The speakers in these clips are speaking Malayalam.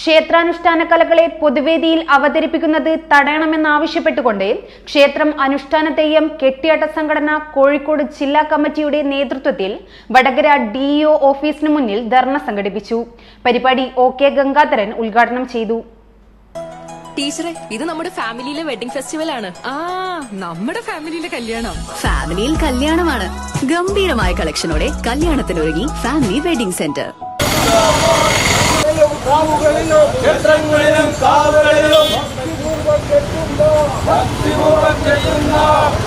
ക്ഷേത്രാനുഷ്ഠാന കലകളെ പൊതുവേദിയിൽ അവതരിപ്പിക്കുന്നത് തടയണമെന്നാവശ്യപ്പെട്ടുകൊണ്ട് ക്ഷേത്രം അനുഷ്ഠാന തെയ്യം കെട്ടിയാട്ട സംഘടന കോഴിക്കോട് ജില്ലാ കമ്മിറ്റിയുടെ നേതൃത്വത്തിൽ വടകര ഡിഇഒ ഓഫീസിന് മുന്നിൽ ധർണ സംഘടിപ്പിച്ചു. പരിപാടി ഒ കെ ഗംഗാധരൻ ഉദ്ഘാടനം ചെയ്തു. ടീച്ചറെ ഇത് നമ്മുടെ ഫാമിലിയിലെ വെഡിംഗ് ഫെസ്റ്റിവൽ ആണ് ആ നമ്മുടെ ഫാമിലിയിലെ കല്യാണം. ഫാമിലിയിൽ കല്യാണമാണ്. ഗംഭീരമായ കളക്ഷനോടെ കല്യാണത്തിനൊരുങ്ങി ഫാമിലി വെഡിംഗ് സെന്റർ.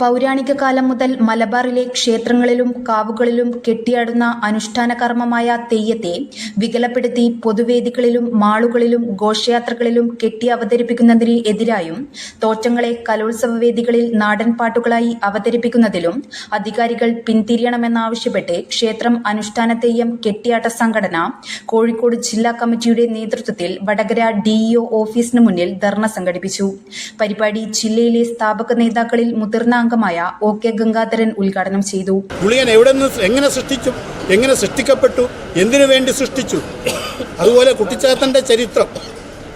പൗരാണിക കാലം മുതൽ മലബാറിലെ ക്ഷേത്രങ്ങളിലും കാവുകളിലും കെട്ടിയാടുന്ന അനുഷ്ഠാന കർമ്മമായ തെയ്യത്തെ വികലപ്പെടുത്തി പൊതുവേദികളിലും മാളുകളിലും ഘോഷയാത്രകളിലും കെട്ടി അവതരിപ്പിക്കുന്നതിന് എതിരായും തോറ്റങ്ങളെ കലോത്സവ വേദികളിൽ നാടൻ അവതരിപ്പിക്കുന്നതിലും അധികാരികൾ പിന്തിരിയണമെന്നാവശ്യപ്പെട്ട് ക്ഷേത്രം അനുഷ്ഠാന തെയ്യം കെട്ടിയാട്ട സംഘടന കോഴിക്കോട് ജില്ലാ കമ്മിറ്റിയുടെ നേതൃത്വത്തിൽ വടകര ഡിഇഒ ഓഫീസിന് മുന്നിൽ ധർണ സംഘടിപ്പിച്ചു. പരിപാടി ജില്ലയിലെ സ്ഥാപക നേതാക്കളിൽ മുതിർന്ന അംഗമായ ഒ കെ ഗംഗാധരൻ ഉദ്ഘാടനം ചെയ്തു. ഗുളികൻ എവിടെ നിന്ന് എങ്ങനെ സൃഷ്ടിച്ചു? എങ്ങനെ സൃഷ്ടിക്കപ്പെട്ടു? എന്തിനു വേണ്ടി സൃഷ്ടിച്ചു? അതുപോലെ കുട്ടിച്ചാത്തന്റെ ചരിത്രം.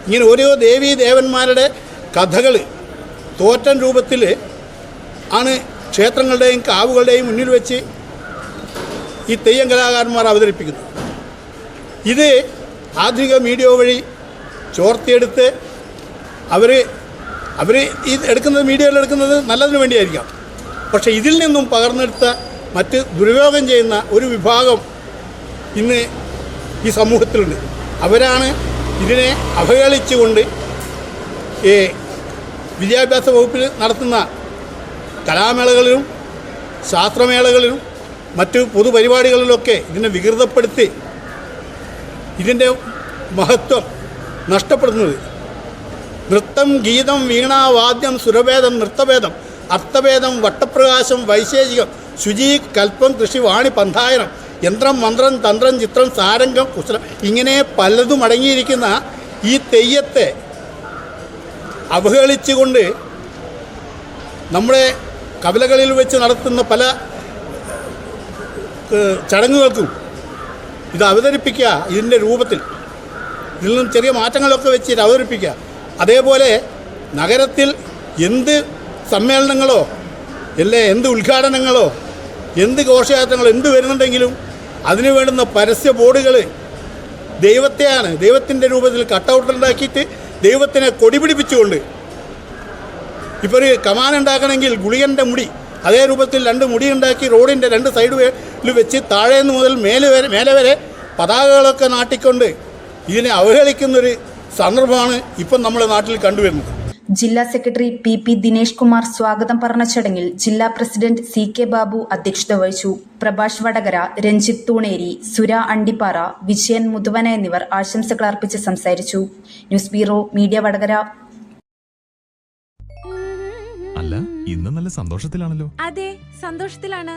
ഇങ്ങനെ ഓരോ ദേവീ ദേവന്മാരുടെ കഥകൾ തോറ്റൻ രൂപത്തിൽ ആണ് ക്ഷേത്രങ്ങളുടെയും കാവുകളുടെയും മുന്നിൽ വെച്ച് ഈ തെയ്യം കലാകാരന്മാർ അവതരിപ്പിക്കുന്നത്. ഇത് ആധുനിക മീഡിയ വഴി ചോർത്തിയെടുത്ത് അവർ അവർ ഈ എടുക്കുന്നത് മീഡിയയിൽ എടുക്കുന്നത് നല്ലതിന് വേണ്ടിയായിരിക്കാം. പക്ഷേ ഇതിൽ നിന്നും പകർന്നെടുത്ത മറ്റ് ദുരുപയോഗം ചെയ്യുന്ന ഒരു വിഭാഗം ഇന്ന് ഈ സമൂഹത്തിലുണ്ട്. അവരാണ് ഇതിനെ അവഹേളിച്ചുകൊണ്ട് ഈ വിദ്യാഭ്യാസ വകുപ്പിൽ നടത്തുന്ന കലാമേളകളിലും ശാസ്ത്രമേളകളിലും മറ്റു പൊതുപരിപാടികളിലൊക്കെ ഇതിനെ വികൃതപ്പെടുത്തി ഇതിന്റെ മഹത്വം നഷ്ടപ്പെടുന്നത് നൃത്തം ഗീതം വീണ വാദ്യം സുരഭേദം നൃത്തഭേദം അർത്ഥഭേദം വട്ടപ്രകാശം വൈശേഷികം ശുചി കൽപ്പം കൃഷി വാണി പന്ഥായനം യന്ത്രം മന്ത്രം തന്ത്രം ചിത്രം സാരംഗം കുശലം ഇങ്ങനെ പലതും അടങ്ങിയിരിക്കുന്ന ഈ തെയ്യത്തെ അവഹേളിച്ചുകൊണ്ട് നമ്മുടെ കവലകളിൽ വെച്ച് നടത്തുന്ന പല ചടങ്ങുകൾക്കും ഇത് അവതരിപ്പിക്കുക ഇതിന്റെ രൂപത്തിൽ. ഇതിൽ നിന്നും ചെറിയ മാറ്റങ്ങളൊക്കെ വെച്ച് അവതരിപ്പിക്കുക. അതേപോലെ നഗരത്തിൽ എന്ത് സമ്മേളനങ്ങളോ അല്ലേ എന്ത് ഉദ്ഘാടനങ്ങളോ എന്ത് ഘോഷയാത്രകളോ എന്ത് വരുന്നുണ്ടെങ്കിലും അതിന് വേണ്ടുന്ന പരസ്യ ബോർഡുകൾ ദൈവത്തെയാണ് ദൈവത്തിന്റെ രൂപത്തിൽ കട്ടൗട്ട് ഉണ്ടാക്കിയിട്ട് ദൈവത്തിനെ കൊടി പിടിപ്പിച്ചുകൊണ്ട് ഇപ്പോൾ ഒരു കമാൻ ഉണ്ടാക്കണമെങ്കിൽ ഗുളികന്റെ മുടി അതേ രൂപത്തിൽ രണ്ട് മുടി ഉണ്ടാക്കി റോഡിന്റെ രണ്ട് സൈഡിൽ വെച്ച് താഴേന്ന് മുതൽ മേലെ വരെ മേലെ വരെ പതാകകളൊക്കെ നാട്ടിക്കൊണ്ട് ഇതിനെ അവഹേളിക്കുന്നൊരു സന്ദർഭമാണ് ഇപ്പം നമ്മുടെ നാട്ടിൽ കണ്ടുവരുന്നത്. ജില്ലാ secretary P P Dinesh Kumar സ്വാഗതം പറഞ്ഞ ചടങ്ങിൽ ജില്ലാ പ്രസിഡന്റ് സി കെ ബാബു അധ്യക്ഷത വഹിച്ചു. പ്രഭാഷ് വടകര രഞ്ജിത്ത് തൂണേരി സുര അണ്ടിപ്പാറ വിജയൻ മുതുവന എന്നിവർ ആശംസകൾ അർപ്പിച്ച് സംസാരിച്ചു. News bureau media Vatakara. അല്ല ഇന്ന് നല്ല സന്തോഷത്തിലാണല്ലോ. അതെ സന്തോഷത്തിലാണ്.